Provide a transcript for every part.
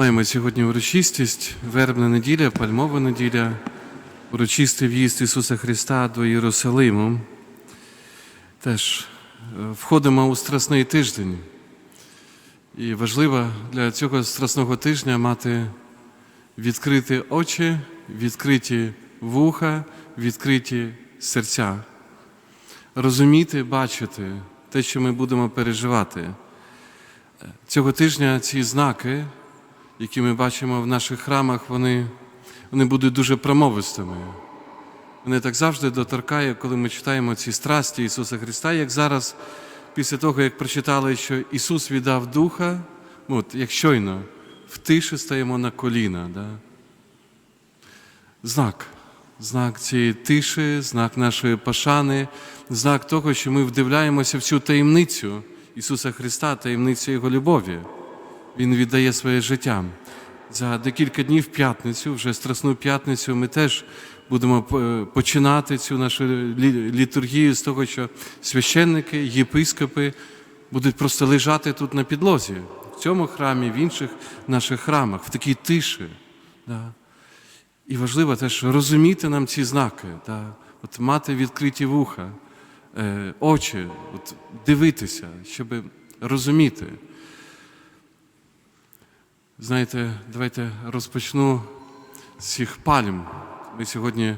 Маємо сьогодні урочистість, вербна неділя, пальмова неділя, урочистий в'їзд Ісуса Христа до Єрусалиму. Теж е, входимо у страсний тиждень. І важливо для цього страсного тижня мати відкриті очі, відкриті вуха, відкриті серця. Розуміти, бачити те, що ми будемо переживати. Цього тижня ці знаки, які ми бачимо в наших храмах, вони, вони будуть дуже промовистими. Вони так завжди доторкають, коли ми читаємо ці страсті Ісуса Христа, як зараз, після того, як прочитали, що Ісус віддав Духа, ну, от, як щойно, в тиші стаємо на коліна. Да? Знак. Знак цієї тиші, знак нашої пошани, знак того, що ми вдивляємося в цю таємницю Ісуса Христа, таємницю Його любові. Він віддає своє життя. За декілька днів п'ятницю, вже Страсну п'ятницю, ми теж будемо е, починати цю нашу літургію з того, що священники, єпископи будуть просто лежати тут на підлозі, в цьому храмі, в інших наших храмах, в такій тиші. Да. І важливо теж розуміти нам ці знаки, та, от мати відкриті вуха, е, очі, от, дивитися, щоб розуміти. Знаєте, давайте розпочну з цих пальм. Ми сьогодні,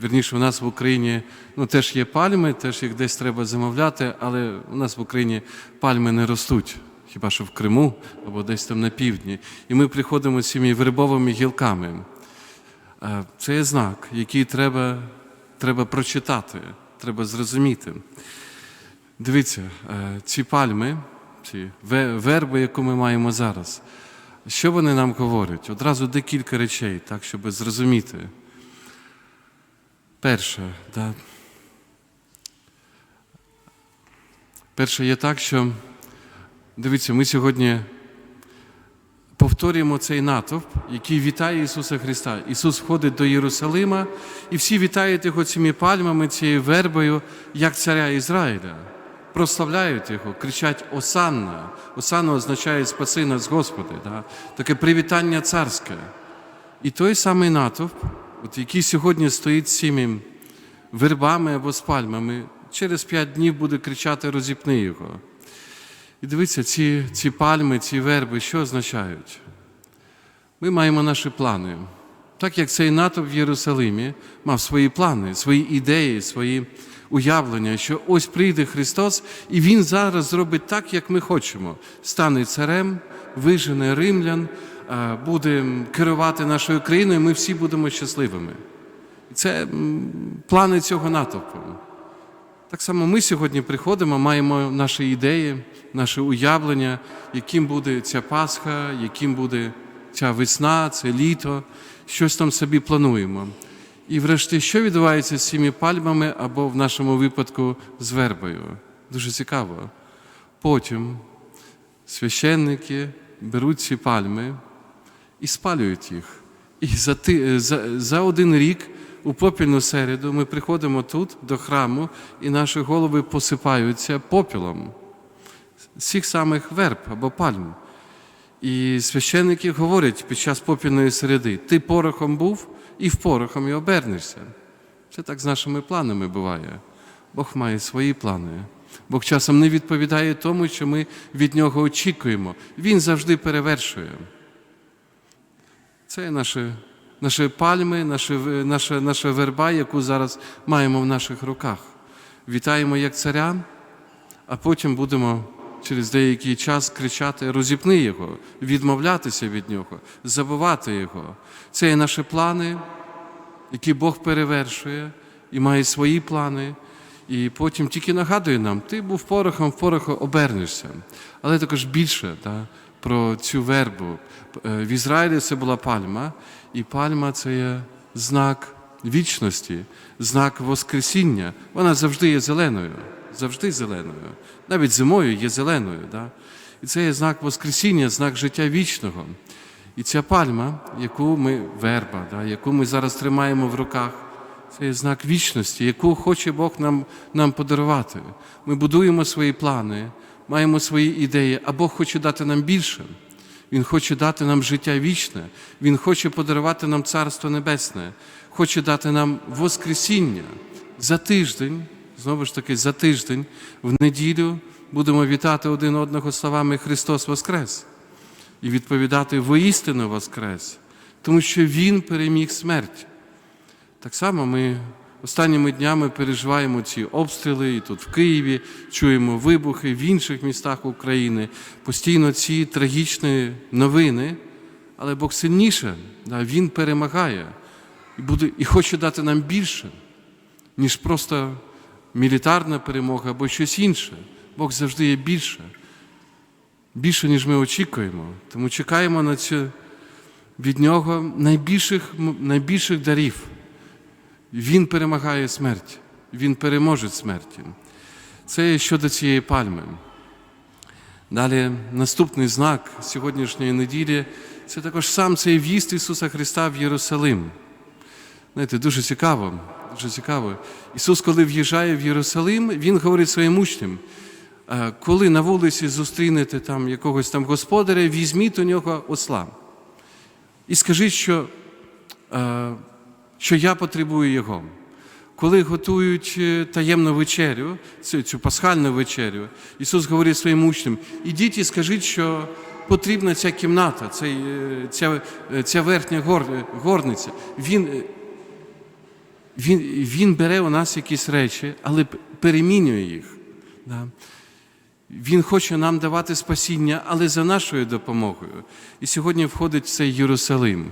верніше, у нас в Україні ну, теж є пальми, теж їх десь треба замовляти, але у нас в Україні пальми не ростуть, хіба що в Криму або десь там на півдні. І ми приходимо з цими вербовими гілками. Е, Це є знак, який треба, треба прочитати, треба зрозуміти. Дивіться, е, ці пальми, ці верби, яку ми маємо зараз, що вони нам говорять? Одразу декілька речей, так, щоб зрозуміти. Перше, да. Перше є так, що дивіться, ми сьогодні повторюємо цей натовп, який вітає Ісуса Христа. Ісус входить до Єрусалима, і всі вітають його цими пальмами, цією вербою, як царя Ізраїля. Прославляють його, кричать Осанна. Осанна означає спаси нас, Господи. Да? Таке привітання царське. І той самий натовп, от який сьогодні стоїть цими вербами або з пальмами, через п'ять днів буде кричати Розіпни його. І дивіться, ці, ці пальми, ці верби, що означають? Ми маємо наші плани. Так як цей натовп в Єрусалимі мав свої плани, свої ідеї, свої уявлення, що ось прийде Христос, і Він зараз зробить так, як ми хочемо. Стане царем, вижене римлян, буде керувати нашою країною, ми всі будемо щасливими. Це плани цього натовпу. Так само ми сьогодні приходимо, маємо наші ідеї, наше уявлення, яким буде ця Пасха, яким буде ця весна, це літо, щось там собі плануємо. І врешті, що відбувається з цими пальмами або в нашому випадку з вербою? Дуже цікаво. Потім священники беруть ці пальми і спалюють їх. І за, ти, за, за один рік у попільну середу ми приходимо тут до храму, і наші голови посипаються попілом з цих самих верб або пальм. І священники говорять під час попільної середи: ти порохом був і в порохом і обернешся. Це так з нашими планами буває. Бог має свої плани. Бог часом не відповідає тому, що ми від нього очікуємо. Він завжди перевершує. Це наші, наші пальми, наші, наша, наша верба, яку зараз маємо в наших руках. Вітаємо як царя, а потім будемо через деякий час кричати Розіпни його, відмовлятися від нього, забувати його. Це є наші плани, які Бог перевершує і має свої плани. І потім тільки нагадує нам, ти був порохом, в пороху обернешся. Але також більше да, про цю вербу. Е, В Ізраїлі це була пальма, і пальма це є знак вічності, знак Воскресіння. Вона завжди є зеленою, завжди зеленою. Навіть зимою є зеленою. Да? І це є знак Воскресіння, знак життя вічного. І ця пальма, яку ми верба, да, яку ми зараз тримаємо в руках, це є знак вічності, яку хоче Бог нам, нам подарувати. Ми будуємо свої плани, маємо свої ідеї, а Бог хоче дати нам більше. Він хоче дати нам життя вічне, Він хоче подарувати нам Царство Небесне, хоче дати нам Воскресіння за тиждень, знову ж таки, за тиждень, в неділю будемо вітати один одного словами Христос Воскрес і відповідати воістину Воскрес, тому що Він переміг смерть. Так само ми останніми днями переживаємо ці обстріли і тут в Києві, чуємо вибухи в інших містах України, постійно ці трагічні новини, але Бог сильніше, да, Він перемагає і, буде, і хоче дати нам більше, ніж просто мілітарна перемога або щось інше. Бог завжди є більше, більше, ніж ми очікуємо. Тому чекаємо на цю, від Нього найбільших, найбільших дарів. Він перемагає смерть, Він переможе смерті. Це щодо цієї пальми. Далі наступний знак сьогоднішньої неділі це також сам цей в'їзд Ісуса Христа в Єрусалим. Знаєте, дуже цікаво, дуже цікаво. Ісус, коли в'їжджає в Єрусалим, Він говорить своїм учням, «Е, коли на вулиці зустрінете там якогось там господаря, візьміть у нього осла. І скажіть, що е, що я потребую його. Коли готують е, таємну вечерю, цю, цю пасхальну вечерю, Ісус говорить своїм учням, ідіть і скажіть, що потрібна ця кімната, ця, е, ця верхня гор, горниця. Він, він, він бере у нас якісь речі, але перемінює їх. Да? Він хоче нам давати спасіння, але за нашою допомогою. І сьогодні входить цей Єрусалим.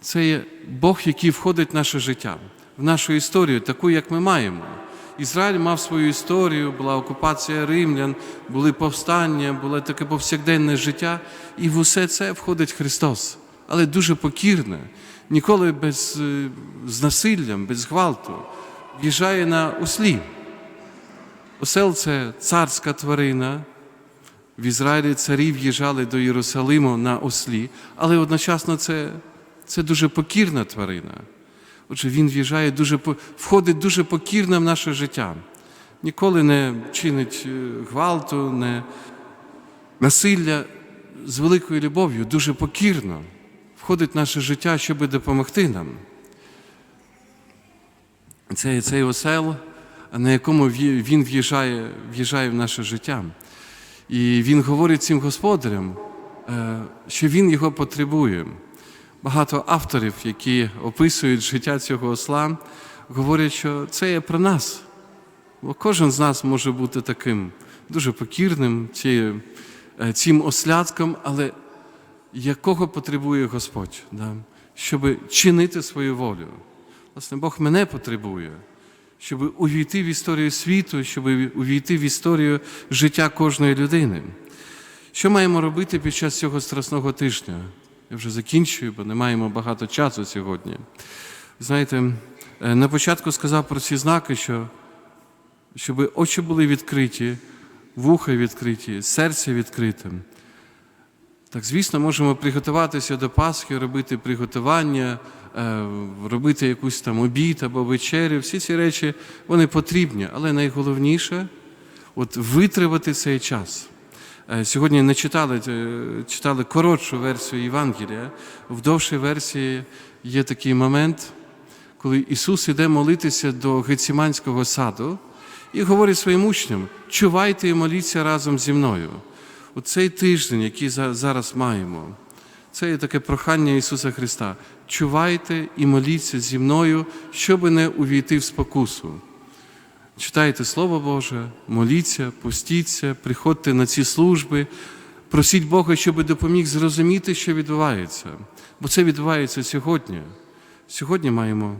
Це є Бог, який входить в наше життя, в нашу історію, таку, як ми маємо. Ізраїль мав свою історію, була окупація римлян, були повстання, було таке повсякденне життя, і в усе це входить Христос, але дуже покірне, ніколи без е, з насиллям, без гвалту, в'їжджає на ослі. Осел це царська тварина. В Ізраїлі царі в'їжджали до Єрусалиму на ослі, але одночасно це, це дуже покірна тварина. Отже, він в'їжджає дуже входить дуже покірно в наше життя. Ніколи не чинить е, гвалту, не насилля з великою любов'ю, дуже покірно входить в наше життя, щоб допомогти нам. Це цей осел, на якому він в'їжджає, в'їжджає в наше життя. І він говорить цим господарям, е, що він його потребує. Багато авторів, які описують життя цього осла, говорять, що це є про нас. Бо кожен з нас може бути таким дуже покірним, е, цим ослятком, але якого потребує Господь, да? щоб чинити свою волю. Власне, Бог мене потребує, щоб увійти в історію світу, щоб увійти в історію життя кожної людини. Що маємо робити під час цього страсного тижня? Я вже закінчую, бо не маємо багато часу сьогодні. Знаєте, е, на початку сказав про ці знаки, що щоб очі були відкриті, вуха відкриті, серце відкрите. Так, звісно, можемо приготуватися до Пасхи, робити приготування, е, робити якусь там обід або вечерю. Всі ці речі вони потрібні, але найголовніше от витривати цей час. Е, Сьогодні не читали, е, читали коротшу версію Євангелія. В довшій версії є такий момент, коли Ісус іде молитися до Геціманського саду і говорить своїм учням: чувайте і моліться разом зі мною. У цей тиждень, який зараз маємо, це є таке прохання Ісуса Христа. Чувайте і моліться зі мною, щоб не увійти в спокусу. Читайте Слово Боже, моліться, постіться, приходьте на ці служби, просіть Бога, щоб допоміг зрозуміти, що відбувається. Бо це відбувається сьогодні. Сьогодні маємо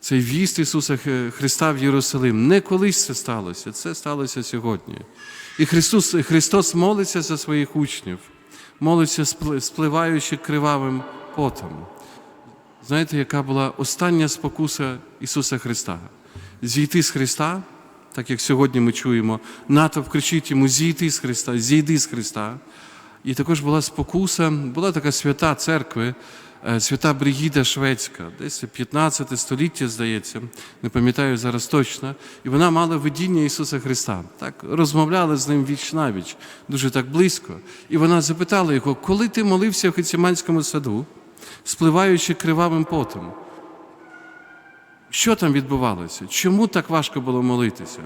цей в'їзд Ісуса Христа в Єрусалим. Не колись це сталося, це сталося сьогодні. І Христос, Христос молиться за своїх учнів, молиться, спливаючи кривавим потом. Знаєте, яка була остання спокуса Ісуса Христа? Зійти з Христа, так як сьогодні ми чуємо, натовп кричить йому: зійти з Христа, зійди з Христа. І також була спокуса, була така свята церкви, е, свята Бригіда Шведська, десь 15 століття, здається, не пам'ятаю зараз точно. І вона мала видіння Ісуса Христа. Так розмовляла з ним віч навіч, дуже так близько. І вона запитала його, коли ти молився в Гециманському саду, спливаючи кривавим потом, що там відбувалося? Чому так важко було молитися?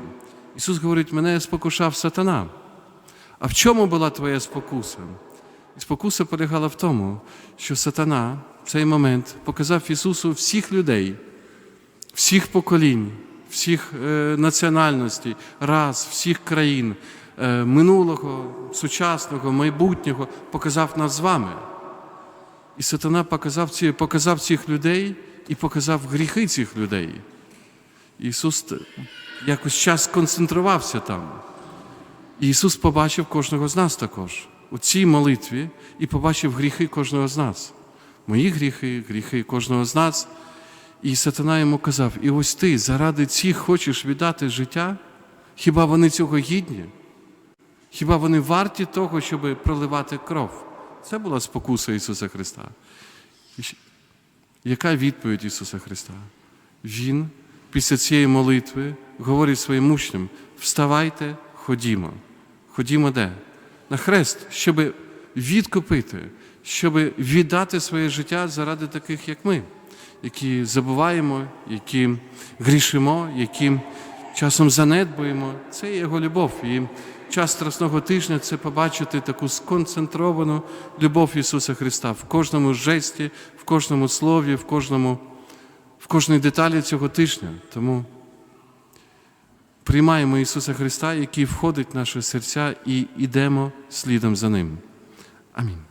Ісус говорить, мене спокушав сатана. А в чому була твоя спокуса? І спокуса полягала в тому, що сатана в цей момент показав Ісусу всіх людей, всіх поколінь, всіх е, національностей, рас, всіх країн, е, минулого, сучасного, майбутнього, показав нас з вами. І сатана показав, ці, показав цих людей і показав гріхи цих людей. Ісус якось час концентрувався там. Ісус побачив кожного з нас також у цій молитві і побачив гріхи кожного з нас. Мої гріхи, гріхи кожного з нас. І сатана йому казав: і ось ти заради цих хочеш віддати життя? Хіба вони цього гідні? Хіба вони варті того, щоб проливати кров? Це була спокуса Ісуса Христа. Яка відповідь Ісуса Христа? Він після цієї молитви говорить своїм учням: вставайте, ходімо. Ходімо де? На хрест, щоб відкупити, щоб віддати своє життя заради таких, як ми, які забуваємо, які грішимо, які часом занедбуємо. Це його любов. І час Страсного тижня це побачити таку сконцентровану любов Ісуса Христа в кожному жесті, в кожному слові, в кожному, в кожній деталі цього тижня. Тому приймаємо Ісуса Христа, який входить в наші серця, і йдемо слідом за Ним. Амінь.